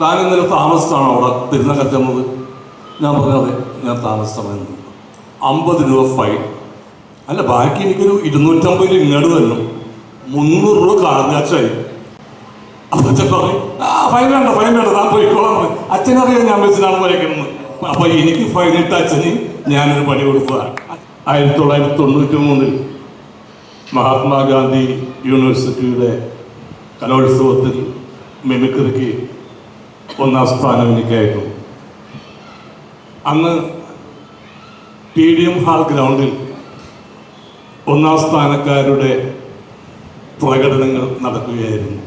താൻ ഇന്നലെ താമസിച്ചാണോ അവിടെ തിരുന്ന ചെന്നത് ഞാൻ പറഞ്ഞത് ഞാൻ താമസിച്ചതെന്ന് അമ്പത് രൂപ ഫൈൻ അല്ല ബാക്കി എനിക്കൊരു ഇരുന്നൂറ്റമ്പത് രൂപ ഇങ്ങോട്ട് തന്നു മുന്നൂറ് രൂപ കാണുന്ന അപ്പൊ അച്ഛൻ പറഞ്ഞു ആ ഫൈൻ വേണ്ട ഫൈൻ വേണ്ട താൻ പോയിക്കോളാം അച്ഛനറിയാം ഞാൻ വെച്ചിട്ടാണ് വരയ്ക്കുന്നത് അപ്പൊ എനിക്ക് ഫൈൻ ഇട്ട അച്ഛന് ഞാനൊരു പണി കൊടുത്തതാണ് ആയിരത്തി തൊള്ളായിരത്തി തൊണ്ണൂറ്റി മൂന്നിൽ മഹാത്മാഗാന്ധി യൂണിവേഴ്സിറ്റിയുടെ കലോത്സവത്തിൽ മിമിക്രിക്ക് ഒന്നാം സ്ഥാനം അന്ന് പി ഡി എം ഹാൾ ഗ്രൗണ്ടിൽ ഒന്നാം സ്ഥാനക്കാരുടെ പ്രകടനങ്ങൾ നടക്കുകയായിരുന്നു.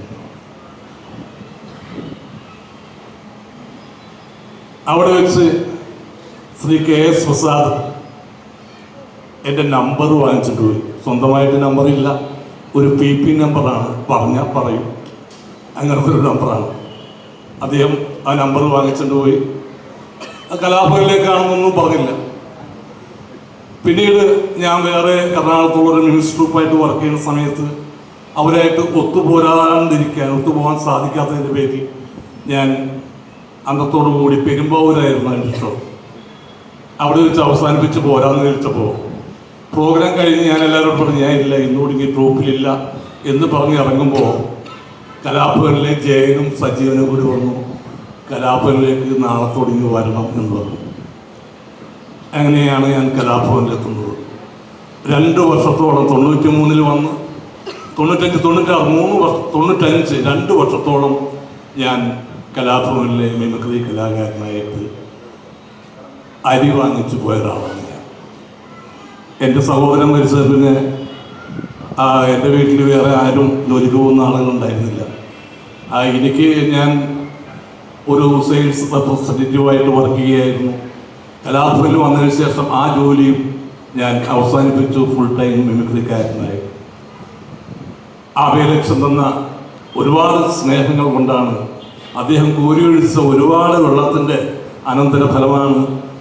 അവിടെ വെച്ച് ശ്രീ കെ എസ് പ്രസാദ് എന്റെ നമ്പർ വാങ്ങിച്ചിട്ട് പോയി. സ്വന്തമായിട്ട് നമ്പറില്ല ഒരു പി പി നമ്പറാണ് പറഞ്ഞാൽ പറയും. അങ്ങനത്തെ ഒരു നമ്പറാണ് അദ്ദേഹം ആ നമ്പർ വാങ്ങിച്ചുകൊണ്ട് പോയി. ആ കലാഭവനിലേക്കാണെന്നൊന്നും പറഞ്ഞില്ല. പിന്നീട് ഞാൻ വേറെ എറണാകുളത്തുള്ള ഒരു മ്യൂസിക് ഗ്രൂപ്പായിട്ട് വർക്ക് ചെയ്യുന്ന സമയത്ത് അവരായിട്ട് ഒത്തുപോരാണ്ടിരിക്കാൻ ഒത്തുപോകാൻ സാധിക്കാത്തതിന്റെ പേരിൽ ഞാൻ അന്നത്തോടു കൂടി പെരുമ്പാവൂരായിരുന്നു എന്റെ ഷോ അവിടെ വെച്ച് അവസാനിപ്പിച്ച് പോരാന്ന് വിളിച്ചപ്പോൾ പ്രോഗ്രാം കഴിഞ്ഞ് ഞാൻ എല്ലാവരോടും പറഞ്ഞു ഞാൻ ഇല്ല ഇന്നോട് ഇനി ട്രൂപ്പിലില്ല എന്ന് പറഞ്ഞ് ഇറങ്ങുമ്പോൾ കലാഭവനിലെ ജയനും സജീവനും കൂടി വന്നു. കലാഭവനിലേക്ക് നാളെ തുടങ്ങി വരണം എന്ന് പറഞ്ഞു അങ്ങനെയാണ് ഞാൻ കലാഭവനിലെത്തുന്നത് രണ്ട് വർഷത്തോളം തൊണ്ണൂറ്റി മൂന്നിൽ വന്ന് തൊണ്ണൂറ്റഞ്ച് തൊണ്ണൂറ്റാറ് മൂന്ന് വർഷം തൊണ്ണൂറ്റഞ്ച് രണ്ട് വർഷത്തോളം ഞാൻ കലാഭവനിലെ മിമിക്രി കലാകാരനായിട്ട് അരി വാങ്ങിച്ചു പോയ ഒരാളാണ് ഞാൻ. എന്റെ സഹോദരൻ മരിച്ചത് പിന്നെ ആ, എന്റെ വീട്ടിൽ വേറെ ആരും ജോലിക്ക് പോകുന്ന ആളുകളുണ്ടായിരുന്നില്ല. എനിക്ക് ഞാൻ ഒരു സെയിൽസ് റെപ്രസെന്റേറ്റീവായിട്ട് വർക്ക് ചെയ്യുകയായിരുന്നു. കലാഭവനിൽ വന്നതിന് ശേഷം ആ ജോലിയും ഞാൻ അവസാനിപ്പിച്ചു ഫുൾ ടൈം മിമിക്രിക്കാരനായി അഭയലക്ഷം തന്ന ഒരുപാട് സ്നേഹങ്ങൾ കൊണ്ടാണ് അദ്ദേഹം കോരിയൊഴിച്ച ഒരുപാട് വെള്ളത്തിന്റെ അനന്തര ഫലമാണ്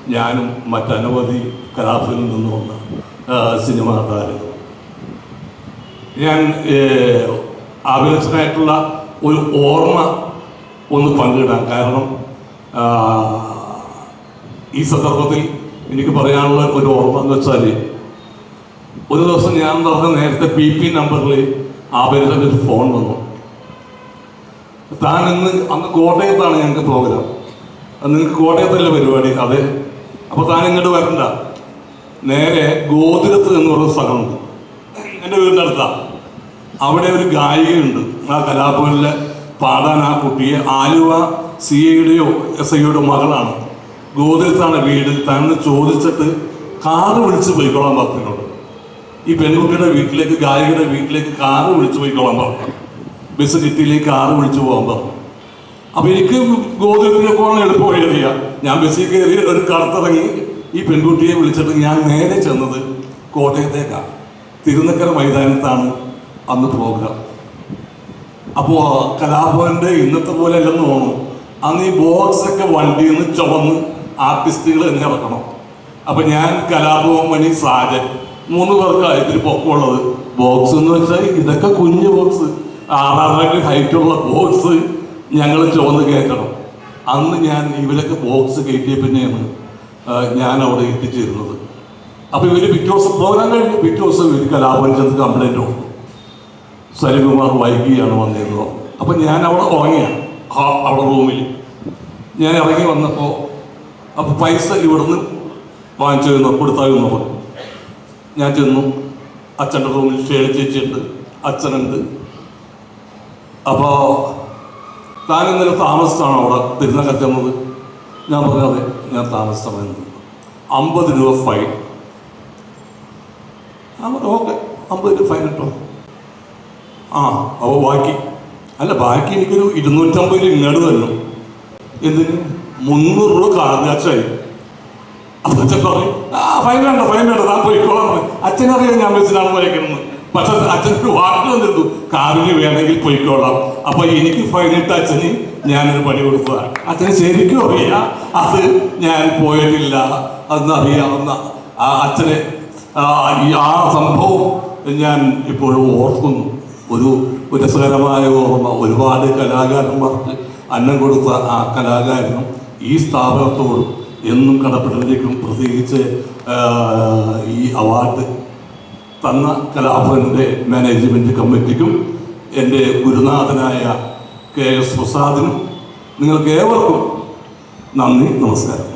ഞാനും മറ്റനവധി കലാഭവനിൽ നിന്ന് വന്ന സിനിമാ താരങ്ങൾ ഞാൻ അഭിലക്ഷനായിട്ടുള്ള ഒരു ഓർമ്മ ഒന്ന് പങ്കിടാം കാരണം ഈ സന്ദർഭത്തിൽ എനിക്ക് പറയാനുള്ള ഒരു ഓർമ്മ എന്ന് വെച്ചാൽ ഒരു ദിവസം ഞാൻ പറഞ്ഞ നേരത്തെ പി പി നമ്പറിൽ ആഭ്യന്തര ഒരു ഫോൺ വന്നു. താൻ ഇന്ന് അന്ന് കോട്ടയത്താണ് ഞങ്ങൾക്ക് പ്രോഗ്രാം. നിങ്ങൾക്ക് കോട്ടയത്തല്ലേ പരിപാടി? അതെ. അപ്പോൾ താൻ ഇങ്ങോട്ട് വരണ്ട. നേരെ ഗോതിരത്ത് എന്ന് പറയുന്ന സ്ഥലമുണ്ട്. എന്റെ വീടിന്റെ അടുത്താണ് അവിടെ ഒരു ഗായികയുണ്ട്. ആ കലാഭവനിൽ പാടാൻ ആ കുട്ടിയെ ആലുവ സി ഐയുടെയോ എസ് ഐയുടെ മകളാണ്. ഗോതിരത്താണ് വീട്. തന്നെ ചോദിച്ചിട്ട് കാറ് വിളിച്ച് പോയിക്കോളാൻ പറഞ്ഞിട്ടുണ്ട്. ഈ പെൺകുട്ടിയുടെ വീട്ടിലേക്ക് ഗായികയുടെ വീട്ടിലേക്ക് കാറ് വിളിച്ച് പോയിക്കോളാൻ പറഞ്ഞു. ബസ് കിട്ടിയിലേക്ക് കാറ് വിളിച്ച് പോകാൻ പറഞ്ഞു. അപ്പൊ എനിക്ക് ഗോതിരത്തിനെ പോകാൻ എളുപ്പം എഴുതിയ ഞാൻ ബസ്സിൽ കയറി ഒരു കടത്തിറങ്ങി ഈ പെൺകുട്ടിയെ വിളിച്ചിട്ട് ഞാൻ നേരെ ചെന്നത് കോട്ടയത്തേക്കാണ്. തിരുനക്കര മൈതാനത്താണ് അന്ന് പ്രോഗ്രാം അപ്പോൾ കലാഭവന്റെ ഇന്നത്തെ പോലെ അല്ലെന്ന് തോന്നുന്നു. അന്ന് ഈ ബോക്സ് ഒക്കെ വണ്ടിയിൽ നിന്ന് ചുവന്ന് ആർട്ടിസ്റ്റുകൾ തന്നെ ഇറക്കണം. അപ്പൊ ഞാൻ കലാഭവൻ മണി സാജൻ മൂന്ന് പേർക്കാണ് ഇതിൽ പൊക്കമുള്ളത്. ബോക്സ് എന്ന് വെച്ചാൽ ഇതൊക്കെ കുഞ്ഞു ബോക്സ് ആറാറര ഹൈറ്റുള്ള ബോക്സ് ഞങ്ങൾ ചുവന്ന് കയറ്റണം. അന്ന് ഞാൻ ഇവരൊക്കെ ബോക്സ് കയറ്റിയ പിന്നെയാണ് ഞാൻ അവിടെ എത്തിച്ചേരുന്നത്. അപ്പൊ ഇവർ പിറ്റേ ദിവസം പ്രോഗ്രാം കഴിഞ്ഞ് പിറ്റേ ദിവസം ഇവർ കലാപരിഷത്ത് കൊടുത്തു സരികുമാർ വൈകിയാണ് വന്നിരുന്നത്. അപ്പം ഞാൻ അവിടെ ഉറങ്ങിയാണ്. അവിടെ റൂമിൽ ഞാൻ ഇറങ്ങി വന്നപ്പോൾ അപ്പോൾ പൈസ ഇവിടുന്ന് വാങ്ങിച്ചു തന്നു കൊടുത്താൽ പറഞ്ഞു ഞാൻ ചെന്നു. അച്ഛന്റെ റൂമിൽ ഷേഡ് ചേച്ചിയുണ്ട്. അച്ഛനുണ്ട്. അപ്പോൾ താൻ ഇന്നലെ താമസിച്ചാണ് അവിടെ? തിരുനക്കര ചെന്നത് ഞാൻ പറഞ്ഞു അതെ ഞാൻ താമസിച്ചു അമ്പത് രൂപ ഫൈൻ പറഞ്ഞു ഓക്കെ അമ്പത് രൂപ ഫൈൻ ഇട്ടോ ആ അപ്പോൾ ബാക്കി. അല്ല ബാക്കി എനിക്കൊരു ഇരുന്നൂറ്റമ്പത് രൂപ ഇങ്ങോട്ട് തന്നു. എന്തിന്? മുന്നൂറ് രൂപ കാണുന്ന അപ്പൊ അച്ഛൻ പറഞ്ഞു ആ ഫൈൻ വേണ്ട ഫൈൻ വേണ്ട താൻ പോയിക്കോളാം അച്ഛനറിയാം ഞാൻ വെച്ചിട്ടാണ് പോയേക്കുന്നത് പക്ഷെ അച്ഛനൊരു വാക്ക് വന്നിരുന്നു കാറിന് വേണമെങ്കിൽ പോയിക്കോളാം. അപ്പൊ എനിക്ക് ഫൈൻ ഇട്ട അച്ഛന് ഞാനൊരു പണി കൊടുത്തതാണ് അച്ഛന് ശരിക്കും അറിയാം അത് ഞാൻ പോയിട്ടില്ല അതെന്നറിയാവുന്ന ആ അച്ഛനെ ആ സംഭവം ഞാൻ ഇപ്പോഴും ഓർക്കുന്നു. ഒരു രസകരമായ ഓർമ്മ. ഒരുപാട് കലാകാരന്മാർക്ക് അന്നം കൊടുത്ത ആ കലാകാരനും ഈ സ്ഥാപനത്തോടും എന്നും കടപ്പെട്ടിരിക്കും പ്രത്യേകിച്ച് ഈ അവാർഡ് തന്ന കലാഭവന്റെ മാനേജ്മെന്റ് കമ്മിറ്റിക്കും എന്റെ ഗുരുനാഥനായ കെ എസ് പ്രസാദിനും നിങ്ങൾക്ക് ഏവർക്കും നന്ദി നമസ്കാരം.